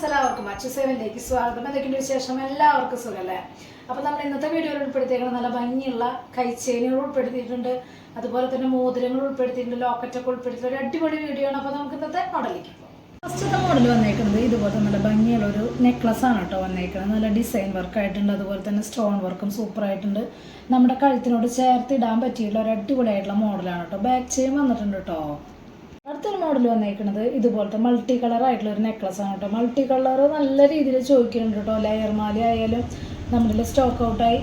Friends എല്ലാവർക്കും അച്ചു സേവനിലേക്ക് സ്വാഗതം. എന്തൊക്കെയുണ്ട് വിശേഷം? എല്ലാവർക്കും സുഖമല്ലേ അപ്പോൾ നമ്മൾ ഇന്നത്തെ വീഡിയോയിൽ ഉൾപ്പെടുത്തിയേക്കുന്നത് നല്ല ഭംഗിയുള്ള കൈച്ചേനികൾ ഉൾപ്പെടുത്തിയിട്ടുണ്ട്. അതുപോലെ തന്നെ മോതിരങ്ങൾ ഉൾപ്പെടുത്തിയിട്ടുണ്ട്. ലോക്കറ്റൊക്കെ ഉൾപ്പെടുത്തിയിട്ട് ഒരു അടിപൊളി വീഡിയോ ആണ്. അപ്പോൾ നമുക്ക് ഇന്നത്തെ മോഡലിലേക്ക് ഫസ്റ്റത്തെ മോഡൽ വന്നേക്കുന്നത് ഇതുപോലെ നല്ല ഭംഗിയുള്ള ഒരു നെക്ലസ് ആണ് കേട്ടോ വന്നേക്കുന്നത്. നല്ല ഡിസൈൻ വർക്ക് ആയിട്ടുണ്ട്. അതുപോലെ തന്നെ സ്റ്റോൺ വർക്കും സൂപ്പർ ആയിട്ടുണ്ട്. നമ്മുടെ കഴുത്തിനോട് ചേർത്ത് ഇടാൻ പറ്റിയിട്ടുള്ള ഒരു അടിപൊളിയായിട്ടുള്ള മോഡലാണ് കേട്ടോ. ബാക്ക് ചെയിൻ വന്നിട്ടുണ്ട് കേട്ടോ. അടുത്തൊരു മോഡൽ വന്നേക്കുന്നത് ഇതുപോലത്തെ മൾട്ടി കളർ ആയിട്ടുള്ള ഒരു നെക്ലസ് ആണ് കേട്ടോ. മൾട്ടി കളർ നല്ല രീതിയിൽ ചോദിക്കുന്നുണ്ട് കേട്ടോ. ലെയർ മാല ആയാലും നമ്മുടെ സ്റ്റോക്ക് ഔട്ടായി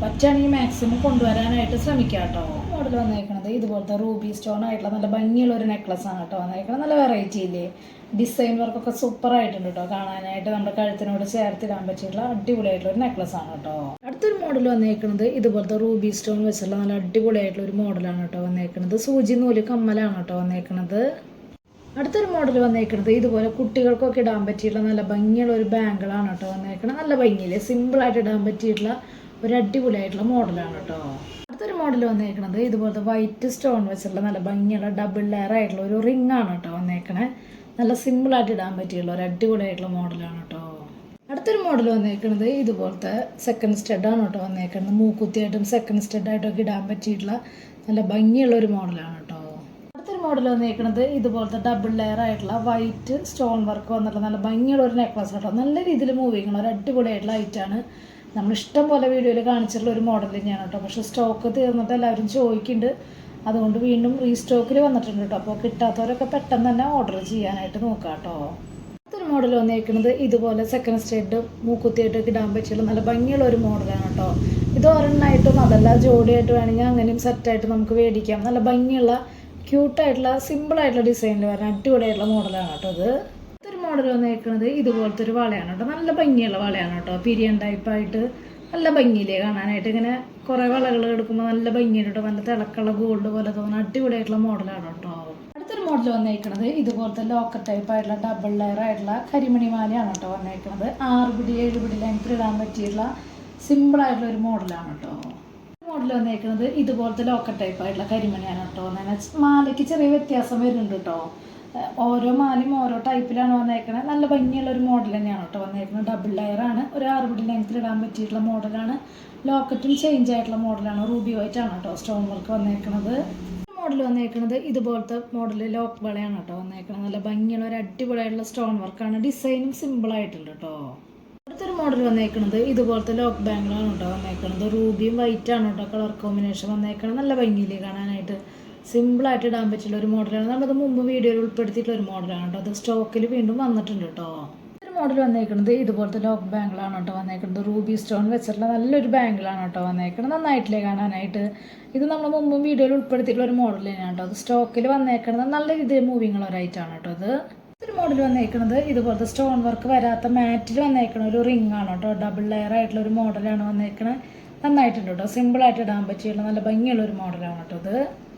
പറ്റുകയാണെങ്കിൽ മാക്സിമം കൊണ്ടുവരാനായിട്ട് ശ്രമിക്കാം കേട്ടോ മോഡൽ വന്നേക്കണത് ഇതുപോലത്തെ റൂബി സ്റ്റോൺ ആയിട്ടുള്ള നല്ല ഭംഗിയുള്ള ഒരു നെക്ലസ് ആണ് കേട്ടോ വന്നേക്കുന്നത് നല്ല വെറൈറ്റി ഇല്ലേ? ഡിസൈൻ വർക്കൊക്കെ സൂപ്പർ ആയിട്ടുണ്ട് കേട്ടോ. കാണാനായിട്ട് നമ്മുടെ കഴുത്തിനോട് ചേർത്തിടാൻ പറ്റിയിട്ടുള്ള അടിപൊളിയായിട്ടുള്ള ഒരു നെക്ലസ് ആണ് കേട്ടോ. അടുത്തൊരു മോഡൽ വന്നേക്കുന്നത് ഇതുപോലത്തെ റൂബി സ്റ്റോൺ വെച്ചുള്ള നല്ല അടിപൊളിയായിട്ടുള്ള ഒരു മോഡലാണ് കേട്ടോ വന്നേക്കുന്നത് സൂചി നൂൽ കമ്മലാണ് കേട്ടോ വന്നേക്കുന്നത് അടുത്തൊരു മോഡൽ വന്നേക്കുന്നത് ഇതുപോലെ കുട്ടികൾക്കൊക്കെ ഇടാൻ പറ്റിയിട്ടുള്ള നല്ല ഭംഗിയുള്ള ഒരു ബാങ്കിളാണ് കേട്ടോ വന്നേക്കുന്നത് നല്ല ഭംഗിയില്ലേ? സിമ്പിളായിട്ട് ഇടാൻ പറ്റിയിട്ടുള്ള ഒരു അടിപൊളിയായിട്ടുള്ള മോഡലാണ് കേട്ടോ അടുത്തൊരു മോഡൽ വന്നേക്കുന്നത് ഇതുപോലത്തെ വൈറ്റ് സ്റ്റോൺ വെച്ചിട്ടുള്ള നല്ല ഭംഗിയുള്ള ഡബിൾ ലെയർ ആയിട്ടുള്ള ഒരു റിംഗ് ആണ് കേട്ടോ വന്നേക്കണേ. നല്ല സിമ്പിളായിട്ട് ഇടാൻ പറ്റിയുള്ള ഒരു അടിപൊളിയായിട്ടുള്ള മോഡലാണ് കേട്ടോ അടുത്തൊരു മോഡൽ വന്നേക്കുന്നത് ഇതുപോലത്തെ സെക്കൻഡ് സ്റ്റെഡാണ് കേട്ടോ വന്നേക്കുന്നത് മൂക്കുത്തിയായിട്ടും സെക്കൻഡ് സ്റ്റെഡായിട്ടൊക്കെ ഇടാൻ പറ്റിയിട്ടുള്ള നല്ല ഭംഗിയുള്ള ഒരു മോഡലാണ് കേട്ടോ അടുത്തൊരു മോഡൽ വന്നേക്കണത് ഇതുപോലത്തെ ഡബിൾ ലെയർ ആയിട്ടുള്ള വൈറ്റ് സ്റ്റോൺ വർക്ക് വന്നിട്ടുള്ള നല്ല ഭംഗിയുള്ള ഒരു നെക്ലസ് കേട്ടോ നല്ല രീതിയിൽ മൂവ് ചെയ്യുന്ന ഒരു അടിപൊളിയായിട്ടുള്ള ഐറ്റാണ് നമ്മൾ ഇഷ്ടം പോലെ വീഡിയോയിൽ കാണിച്ചിട്ടുള്ള ഒരു മോഡൽ തന്നെയാണ് കേട്ടോ. പക്ഷേ സ്റ്റോക്ക് തീർന്നിട്ട് എല്ലാവരും ചോദിക്കുന്നുണ്ട്. അതുകൊണ്ട് വീണ്ടും റീസ്റ്റോക്കിൽ വന്നിട്ടുണ്ട് കേട്ടോ. അപ്പോൾ കിട്ടാത്തവരൊക്കെ പെട്ടെന്ന് തന്നെ ഓർഡർ ചെയ്യാനായിട്ട് നോക്കാം കേട്ടോ. അടുത്തൊരു മോഡൽ വന്നിരിക്കുന്നത് ഇതുപോലെ സെക്കൻഡ് സ്റ്റേറ്റ് മൂക്കുത്തിയായിട്ടൊക്കെ ഇടാൻ പറ്റിയുള്ള നല്ല ഭംഗിയുള്ള ഒരു മോഡലാണ് കേട്ടോ. ഇത് ഒരെണ്ണമായിട്ടും അതല്ല ജോഡിയായിട്ട് വേണമെങ്കിൽ അങ്ങനെയും സെറ്റായിട്ട് നമുക്ക് മേടിക്കാം. നല്ല ഭംഗിയുള്ള ക്യൂട്ടായിട്ടുള്ള സിമ്പിളായിട്ടുള്ള ഡിസൈനിൽ വരുന്ന അടിപൊളിയായിട്ടുള്ള മോഡലാണ് കേട്ടോ ഇത്. മോഡൽ വന്നേക്കുന്നത് ഇതുപോലത്തെ ഒരു വളയാണ് കേട്ടോ. നല്ല ഭംഗിയുള്ള വളയാണ് കേട്ടോ. പിരിയൻ ടൈപ്പായിട്ട് നല്ല ഭംഗിയില്ലേ കാണാനായിട്ട് ഇങ്ങനെ കുറേ വളകൾ എടുക്കുമ്പോൾ നല്ല ഭംഗിയാണ് കേട്ടോ. നല്ല തിളക്കുള്ള ഗോൾഡ് പോലെ തോന്നുന്ന അടിപൊളിയായിട്ടുള്ള മോഡലാണ് കേട്ടോ. അടുത്തൊരു മോഡൽ വന്നേക്കുന്നത് ഇതുപോലത്തെ ലോക്കർ ടൈപ്പ് ആയിട്ടുള്ള ഡബിൾ ലെയർ ആയിട്ടുള്ള കരിമണി മാലയാണ് കേട്ടോ വന്നേക്കുന്നത് ആറ് പിടി ഏഴ് പിടി ലെങ്ത്തിൽ ഇടാൻ പറ്റിയിട്ടുള്ള സിമ്പിൾ ആയിട്ടുള്ള ഒരു മോഡലാണ് കേട്ടോ. മോഡൽ വന്നേക്കുന്നത് ഇതുപോലത്തെ ലോക്കർ ടൈപ്പ് ആയിട്ടുള്ള കരിമണിയാണ് കേട്ടോ മാലയ്ക്ക് ചെറിയ വ്യത്യാസം വരുന്നുണ്ട് കേട്ടോ. ഓരോ മാലയും ഓരോ ടൈപ്പിലാണ് വന്നേക്കുന്നത് നല്ല ഭംഗിയുള്ള ഒരു മോഡൽ തന്നെയാണ് കേട്ടോ വന്നേക്കുന്നത് ഡബിൾ ലെയർ ആണ്. ഒരു ആറ് പിടി ലെങ്ത്തിൽ ഇടാൻ പറ്റിയിട്ടുള്ള മോഡലാണ് ലോക്കറ്റും ചേഞ്ച് ആയിട്ടുള്ള മോഡലാണ് റൂബി വൈറ്റ് ആണ് കേട്ടോ സ്റ്റോൺ വർക്ക് വന്നേക്കുന്നത് മോഡൽ വന്നേക്കുന്നത് ഇതുപോലത്തെ മോഡൽ ലോക്ക് വളയാണ് കേട്ടോ വന്നേക്കുന്നത് നല്ല ഭംഗിയുള്ള ഒരു അടിപൊളിയായിട്ടുള്ള സ്റ്റോൺ വർക്കാണ് ഡിസൈനും സിമ്പിൾ ആയിട്ടുണ്ട് കേട്ടോ. അടുത്തൊരു മോഡൽ വന്നേക്കുന്നത് ഇതുപോലത്തെ ലോക്ക് ബാങ്കിലാണ് കേട്ടോ വന്നേക്കുന്നത് റൂബിയും വൈറ്റ് ആണ് കേട്ടോ കളർ കോമ്പിനേഷൻ വന്നേക്കുന്നത് നല്ല ഭംഗിയിൽ കാണാനായിട്ട്. സിമ്പിളായിട്ട് ഇടാൻ പറ്റുള്ള ഒരു മോഡലാണ്. നമ്മളത് മുമ്പ് വീഡിയോയിൽ ഉൾപ്പെടുത്തിയിട്ടുള്ള ഒരു മോഡലാണ് കേട്ടോ. അത് സ്റ്റോക്കിൽ വീണ്ടും വന്നിട്ടുണ്ട് കേട്ടോ. മോഡൽ വന്നേക്കുന്നത് ഇതുപോലത്തെ ലോക്ക് ബാങ്കിളാണ് കേട്ടോ വന്നേക്കുന്നത് റൂബി സ്റ്റോൺ വെച്ചിട്ടുള്ള നല്ലൊരു ബാങ്കിളാണ് കേട്ടോ വന്നേക്കുന്നത് നന്നായിട്ടില്ലേ കാണാനായിട്ട്? ഇത് നമ്മൾ മുമ്പും വീഡിയോയിൽ ഉൾപ്പെടുത്തിയിട്ടുള്ള ഒരു മോഡൽ തന്നെയാണ് കേട്ടോ. അത് സ്റ്റോക്കിൽ വന്നേക്കുന്നത് നല്ല രീതിയിൽ ഒരു ഐറ്റാണ് കേട്ടോ ഇത് ഒരു മോഡൽ വന്നേക്കുന്നത് ഇതുപോലത്തെ സ്റ്റോൺ വർക്ക് വരാത്ത മാറ്റിൽ വന്നേക്കണ ഒരു റിംഗ് ആണ് കേട്ടോ. ഡബിൾ ലെയർ ആയിട്ടുള്ള ഒരു മോഡലാണ് വന്നേക്കണത്. നന്നായിട്ടുണ്ട് കേട്ടോ. സിമ്പിളായിട്ട് ഇടാൻ പറ്റിയുള്ള നല്ല ഭംഗിയുള്ള ഒരു മോഡലാണ് കേട്ടോ ഇത്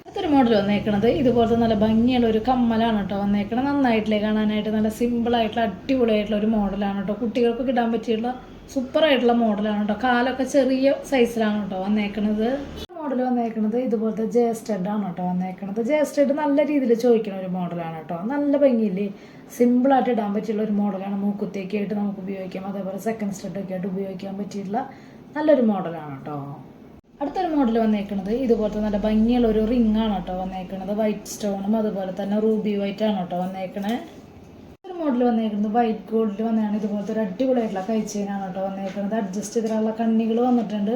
അടുത്തൊരു മോഡൽ വന്നേക്കണത്. ഇതുപോലത്തെ നല്ല ഭംഗിയുള്ള ഒരു കമ്മലാണ് കേട്ടോ വന്നേക്കണത്. നന്നായിട്ടില്ലേ കാണാനായിട്ട്. നല്ല സിമ്പിളായിട്ടുള്ള അടിപൊളിയായിട്ടുള്ള ഒരു മോഡലാണ് കേട്ടോ കുട്ടികൾക്കൊക്കെ ഇടാൻ പറ്റിയുള്ള സൂപ്പറായിട്ടുള്ള മോഡലാണ് കേട്ടോ കാലൊക്കെ ചെറിയ സൈസിലാണ് കേട്ടോ വന്നേക്കണത് മോഡൽ വന്നേക്കണത് ഇതുപോലത്തെ ജെ സ്റ്റഡ് ആണ് കേട്ടോ വന്നേക്കണത്. ജെ സ്റ്റഡ് നല്ല രീതിയിൽ ചോദിക്കുന്ന ഒരു മോഡലാണ് കേട്ടോ നല്ല ഭംഗിയില്ലേ? സിമ്പിളായിട്ട് ഇടാൻ പറ്റിയുള്ള ഒരു മോഡലാണ് മൂക്കുത്തേക്കായിട്ട് നമുക്ക് ഉപയോഗിക്കാം. അതേപോലെ സെക്കൻഡ് സ്റ്റഡൊക്കെ ആയിട്ട് ഉപയോഗിക്കാൻ പറ്റിയിട്ടുള്ള നല്ലൊരു മോഡലാണ് കേട്ടോ അടുത്തൊരു മോഡൽ വന്നേക്കണത്. ഇതുപോലത്തെ നല്ല ഭംഗിയുള്ള ഒരു റിംഗ് ആണ് കേട്ടോ വന്നേക്കണത്. വൈറ്റ് സ്റ്റോണും അതുപോലെ തന്നെ റൂബി വൈറ്റ് ആണ് കേട്ടോ വന്നേക്കണേ. ഒരു മോഡൽ വന്നേക്കുന്നത് വൈറ്റ് ഗോൾഡിൽ വന്നതാണ്. ഇതുപോലത്തെ ഒരു അടിപൊളിയായിട്ടുള്ള കൈച്ചെയിനാണ് കേട്ടോ വന്നേക്കുന്നത് അഡ്ജസ്റ്റ് ചെയ്തിട്ടുള്ള കണ്ണികൾ വന്നിട്ടുണ്ട്.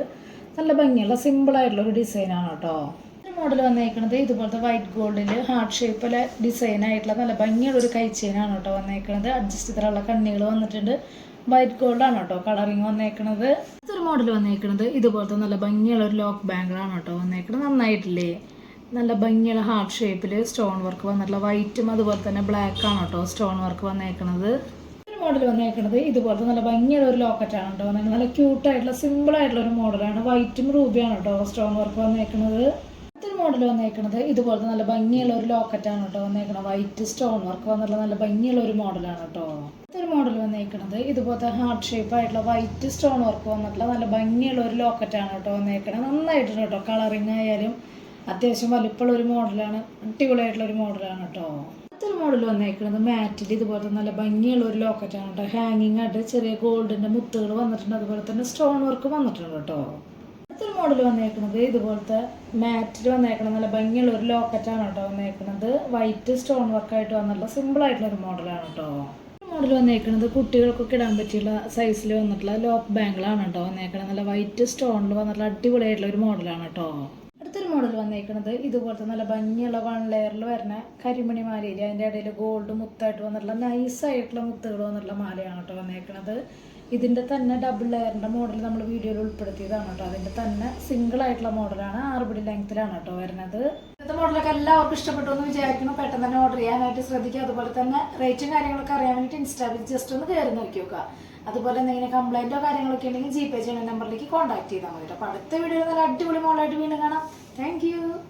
നല്ല ഭംഗിയുള്ള സിമ്പിൾ ആയിട്ടുള്ള ഒരു ഡിസൈനാണ് കേട്ടോ. ഒരു മോഡൽ വന്നേക്കുന്നത് ഇതുപോലത്തെ വൈറ്റ് ഗോൾഡിൽ ഹാർട്ട് ഷേപ്പിലെ ഡിസൈൻ ആയിട്ടുള്ള നല്ല ഭംഗിയുള്ള ഒരു കൈച്ചെയിനാണ് കേട്ടോ വന്നേക്കുന്നത് അഡ്ജസ്റ്റ് ചെയ്തിട്ടുള്ള കണ്ണികൾ വന്നിട്ടുണ്ട്. വൈറ്റ് ഗോൾഡ് ആണ് കേട്ടോ കളറിങ് വന്നേക്കണത്. ഒരു മോഡൽ വന്നേക്കണത്. ഇതുപോലത്തെ നല്ല ഭംഗിയുള്ള ഒരു ലോക്ക് ബാങ്കിളാണ് കേട്ടോ വന്നേക്കണത്. നന്നായിട്ടില്ലേ? നല്ല ഭംഗിയുള്ള ഹാർട്ട് ഷേപ്പിൽ സ്റ്റോൺ വർക്ക് വന്നിട്ടുള്ള വൈറ്റും അതുപോലെ തന്നെ ബ്ലാക്ക് ആണ് കേട്ടോ സ്റ്റോൺ വർക്ക് വന്നേക്കണത്. ഒരു മോഡൽ വന്നേക്കണത്. ഇതുപോലത്തെ നല്ല ഭംഗിയുള്ള ഒരു ലോക്കറ്റ് ആണ് കേട്ടോ നല്ല ക്യൂട്ടായിട്ടുള്ള സിമ്പിൾ ആയിട്ടുള്ള ഒരു മോഡലാണ് വൈറ്റും റൂബിയാണ് കേട്ടോ സ്റ്റോൺ വർക്ക് വന്നേക്കുന്നത് അടുത്തൊരു മോഡൽ വന്നേക്കുന്നത് ഇതുപോലത്തെ നല്ല ഭംഗിയുള്ള ഒരു ലോക്കറ്റാണ് കേട്ടോ വന്നേക്കുന്നത് വൈറ്റ് സ്റ്റോൺ വർക്ക് വന്നിട്ടുള്ള നല്ല ഭംഗിയുള്ള ഒരു മോഡലാണ് കേട്ടോ. അടുത്തൊരു മോഡൽ വന്നേക്കുന്നത് ഇതുപോലത്തെ ഹാർട്ട് ഷേപ്പ് ആയിട്ടുള്ള വൈറ്റ് സ്റ്റോൺ വർക്ക് വന്നിട്ടുള്ള നല്ല ഭംഗിയുള്ള ഒരു ലോക്കറ്റാണ് കേട്ടോ വന്നേക്കുന്നത് നന്നായിട്ടുണ്ട് കേട്ടോ കളറിങ് ആയാലും. അത്യാവശ്യം വലുപ്പമുള്ള ഒരു മോഡലാണ് അടിപൊളിയായിട്ടുള്ള ഒരു മോഡലാണ് കേട്ടോ. അടുത്തൊരു മോഡൽ വന്നേക്കുന്നത് മാറ്റിൽ ഇതുപോലത്തെ നല്ല ഭംഗിയുള്ള ഒരു ലോക്കറ്റാണ് കേട്ടോ. ഹാങ്ങിങ് ആയിട്ട് ചെറിയ ഗോൾഡിന്റെ മുത്തുകൾ വന്നിട്ടുണ്ട്. അതുപോലെ തന്നെ സ്റ്റോൺ വർക്ക് വന്നിട്ടുണ്ട് കേട്ടോ. അടുത്തൊരു മോഡൽ വന്നേക്കുന്നത് ഇതുപോലത്തെ മാറ്റിൽ വന്നേക്കണം നല്ല ഭംഗിയുള്ള ഒരു ലോക്കറ്റാണ് കേട്ടോ വന്നേക്കുന്നത് വൈറ്റ് സ്റ്റോൺ വർക്കായിട്ട് വന്നിട്ടുള്ള സിമ്പിൾ ആയിട്ടുള്ള ഒരു മോഡലാണ് കേട്ടോ. മോഡൽ വന്നേക്കുന്നത് കുട്ടികൾക്കൊക്കെ ഇടാൻ പറ്റിയുള്ള സൈസിൽ വന്നിട്ടുള്ള ലോക്ക് ബാങ്കിളാണ് കേട്ടോ വന്നേക്കണം നല്ല വൈറ്റ് സ്റ്റോണിൽ വന്നിട്ടുള്ള അടിപൊളിയായിട്ടുള്ള ഒരു മോഡലാണ് കേട്ടോ. മോഡൽ വന്നേക്കുന്നത് ഇതുപോലത്തെ നല്ല ഭംഗിയുള്ള വൺ ലെയറിൽ വരുന്ന കരിമണി മാലയിൽ അതിന്റെ ഇടയിൽ ഗോൾഡ് മുത്തായിട്ട് വന്നിട്ടുള്ള നൈസായിട്ടുള്ള മുത്തുകൾ വന്നിട്ടുള്ള മാലയാണ് കേട്ടോ വന്നേക്കുന്നത് ഇതിന്റെ തന്നെ ഡബിൾ ലെയറിന്റെ മോഡൽ നമ്മൾ വീഡിയോയിൽ ഉൾപ്പെടുത്തിയതാണ് കേട്ടോ. അതിന്റെ തന്നെ സിംഗിൾ ആയിട്ടുള്ള മോഡലാണ് ആറുപടി ലെങ്ത്തിലാണ് കേട്ടോ വരുന്നത്. ഇന്നത്തെ മോഡലൊക്കെ എല്ലാവർക്കും ഇഷ്ടപ്പെട്ടു എന്ന് വിചാരിക്കുന്നു. പെട്ടെന്ന് തന്നെ ഓർഡർ ചെയ്യാനായിട്ട് ശ്രദ്ധിക്കുക. അതുപോലെ തന്നെ റേറ്റും കാര്യങ്ങളൊക്കെ അറിയാൻ വേണ്ടിയിട്ട് ഇൻസ്റ്റാഗ്രാമിൽ ജസ്റ്റ് ഒന്ന് കയറി നോക്കി നോക്കുക. അതുപോലെ എന്തെങ്കിലും കംപ്ലൈന്റോ കാര്യങ്ങളൊക്കെ ഉണ്ടെങ്കിൽ ജി പേ ചെയ്യുന്ന നമ്പറിലേക്ക് കോൺടാക്ട് ചെയ്താൽ മതി കേട്ടോ. അടുത്ത വീഡിയോ നല്ല അടിപൊളി മോളായിട്ട് വീണ്ടും കാണാം. Thank you.